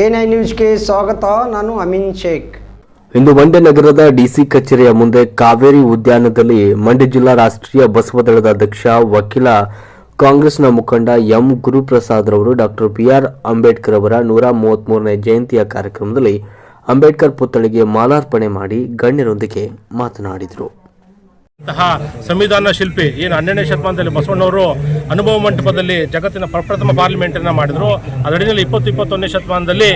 A ನ್ಯೂಸ್ಗೆ ಸ್ವಾಗತ, ನಾನು ಅಮೀನ್ ಶೇಖ್. ಇಂದು ಮಂಡ್ಯ ನಗರದ ಡಿಸಿ ಕಚೇರಿಯ ಮುಂದೆ ಕಾವೇರಿ ಉದ್ಯಾನದಲ್ಲಿ ಮಂಡ್ಯ ಜಿಲ್ಲಾ ರಾಷ್ಟ್ರೀಯ ಬಸವ ದಳದ ಅಧ್ಯಕ್ಷ, ವಕೀಲ, ಕಾಂಗ್ರೆಸ್ನ ಮುಖಂಡ ಎಂ. ಗುರುಪ್ರಸಾದ್ ರವರು ಡಾಕ್ಟರ್ ಬಿಆರ್ ಅಂಬೇಡ್ಕರ್ ಅವರ ನೂರ ಮೂವತ್ಮೂರನೇ ಜಯಂತಿಯ ಕಾರ್ಯಕ್ರಮದಲ್ಲಿ ಅಂಬೇಡ್ಕರ್ ಪುತ್ಥಳಿಗೆ ಮಾಲಾರ್ಪಣೆ ಮಾಡಿ ಗಣ್ಯರೊಂದಿಗೆ ಮಾತನಾಡಿದರು. ಸಂವಿಧಾನ ಶಿಲ್ಪಿ ಏನು ಹನ್ನೆರಡನೇ ಶತಮಾನದಲ್ಲಿ ಬಸವಣ್ಣವರು ಅನುಭವ ಮಂಟಪದಲ್ಲಿ ಜಗತ್ತಿನ ಪ್ರಪ್ರಥಮ ಪಾರ್ಲಿಮೆಂಟ್ ಅನ್ನ ಮಾಡಿದ್ರು. ಅದರಲ್ಲಿ ಇಪ್ಪತ್ತು ಇಪ್ಪತ್ತೊಂದನೇ ಶತಮಾನದಲ್ಲಿ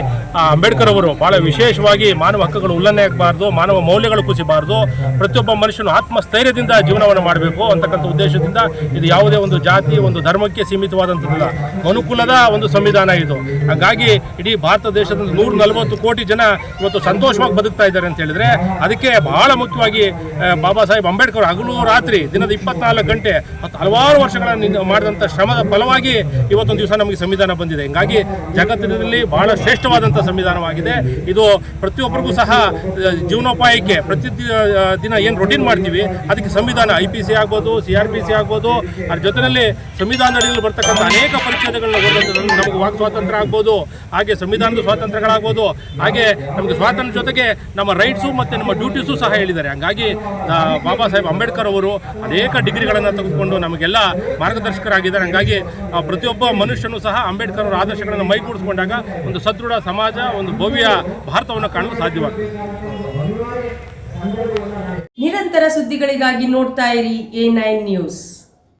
ಅಂಬೇಡ್ಕರ್ ಅವರು ಬಹಳ ವಿಶೇಷವಾಗಿ ಮಾನವ ಹಕ್ಕುಗಳು ಉಲ್ಲಂಘನೆ ಆಗಬಾರ್ದು, ಮಾನವ ಮೌಲ್ಯಗಳು ಕುಸಿಬಾರ್ದು, ಪ್ರತಿಯೊಬ್ಬ ಮನುಷ್ಯನು ಆತ್ಮಸ್ಥೈರ್ಯದಿಂದ ಜೀವನವನ್ನು ಮಾಡಬೇಕು ಅಂತಕ್ಕಂಥ ಉದ್ದೇಶದಿಂದ ಇದು ಯಾವುದೇ ಒಂದು ಜಾತಿ, ಒಂದು ಧರ್ಮಕ್ಕೆ ಸೀಮಿತವಾದಂಥದ್ದಲ್ಲ. ಮನುಕುಲದ ಒಂದು ಸಂವಿಧಾನ ಇದು. ಹಾಗಾಗಿ ಇಡೀ ಭಾರತ ದೇಶದ ನೂರ ನಲವತ್ತು ಕೋಟಿ ಜನ ಇವತ್ತು ಸಂತೋಷವಾಗಿ ಬದುಕ್ತಾ ಇದ್ದಾರೆ ಅಂತ ಹೇಳಿದ್ರೆ ಅದಕ್ಕೆ ಬಹಳ ಮುಖ್ಯವಾಗಿ ಬಾಬಾ ಸಾಹೇಬ್ ಅಂಬೇಡ್ಕರ್ ಹಗಲು ರಾತ್ರಿ ದಿನದ ಇಪ್ಪತ್ನಾಲ್ಕು ಗಂಟೆ ಮತ್ತು ಹಲವಾರು ವರ್ಷಗಳ ಮಾಡಿದಂಥ ಶ್ರಮದ ಫಲವಾಗಿ ಇವತ್ತೊಂದು ದಿವಸ ನಮಗೆ ಸಂವಿಧಾನ ಬಂದಿದೆ. ಹಿಂಗಾಗಿ ಜಗತ್ತಿನಲ್ಲಿ ಬಹಳ ಶ್ರೇಷ್ಠವಾದಂಥ ಸಂವಿಧಾನವಾಗಿದೆ. ಇದು ಪ್ರತಿಯೊಬ್ಬರಿಗೂ ಸಹ ಜೀವನೋಪಾಯಕ್ಕೆ ಪ್ರತಿ ದಿನ ಏನು ರೊಟೀನ್ ಮಾಡ್ತೀವಿ, ಅದಕ್ಕೆ ಸಂವಿಧಾನ ಐ ಪಿ ಸಿ ಆಗ್ಬೋದು ಸಿ ಆರ್ ಪಿ ಸಿ ಆಗ್ಬೋದು, ಅದ್ರ ಜೊತೆಯಲ್ಲಿ ಸಂವಿಧಾನ ಅಡಿಯಲ್ಲಿ ಬರ್ತಕ್ಕಂಥ ಅನೇಕ ಪರಿಚ್ಛೇದಗಳನ್ನ ನಮಗೆ ವಾಕ್ ಸ್ವಾತಂತ್ರ್ಯ ಆಗ್ಬೋದು, ಹಾಗೆ ಸಂವಿಧಾನದ ಸ್ವಾತಂತ್ರ್ಯಗಳಾಗ್ಬೋದು, ಹಾಗೆ ನಮಗೆ ಸ್ವಾತಂತ್ರ್ಯ ಜೊತೆಗೆ ನಮ್ಮ ರೈಟ್ಸು ಮತ್ತು ನಮ್ಮ ಡ್ಯೂಟೀಸು ಸಹ ಹೇಳಿದ್ದಾರೆ. ಹಂಗಾಗಿ ಬಾಬಾ ಸಾಹೇಬ್ ಅಂಬೇಡ್ಕರ್ ಅವರು ಅನೇಕ ಡಿಗ್ರಿಗಳನ್ನು ತೆಗೆದುಕೊಂಡು ನಮಗೆಲ್ಲ ಮಾರ್ಗದರ್ಶಕರಾಗಿದ್ದಾರೆ. ಹಂಗಾಗಿ ಪ್ರತಿಯೊಬ್ಬ ಮನುಷ್ಯನು ಸಹ ಅಂಬೇಡ್ಕರ್ ಅವರ ಆದರ್ಶಗಳನ್ನು ಮೈಗೂಡಿಸ್ಕೊಂಡಾಗ ಒಂದು ಸದೃಢ ಸಮಾಜ, ಒಂದು ಭವ್ಯ ಭಾರತವನ್ನು ಕಾಣಲು ಸಾಧ್ಯವಾಗುತ್ತೆ ನಿರಂತರ ಸುದ್ದಿಗಳಿಗಾಗಿ ನೋಡ್ತಾ ಇರಿ ಎ ನ್ಯೂಸ್.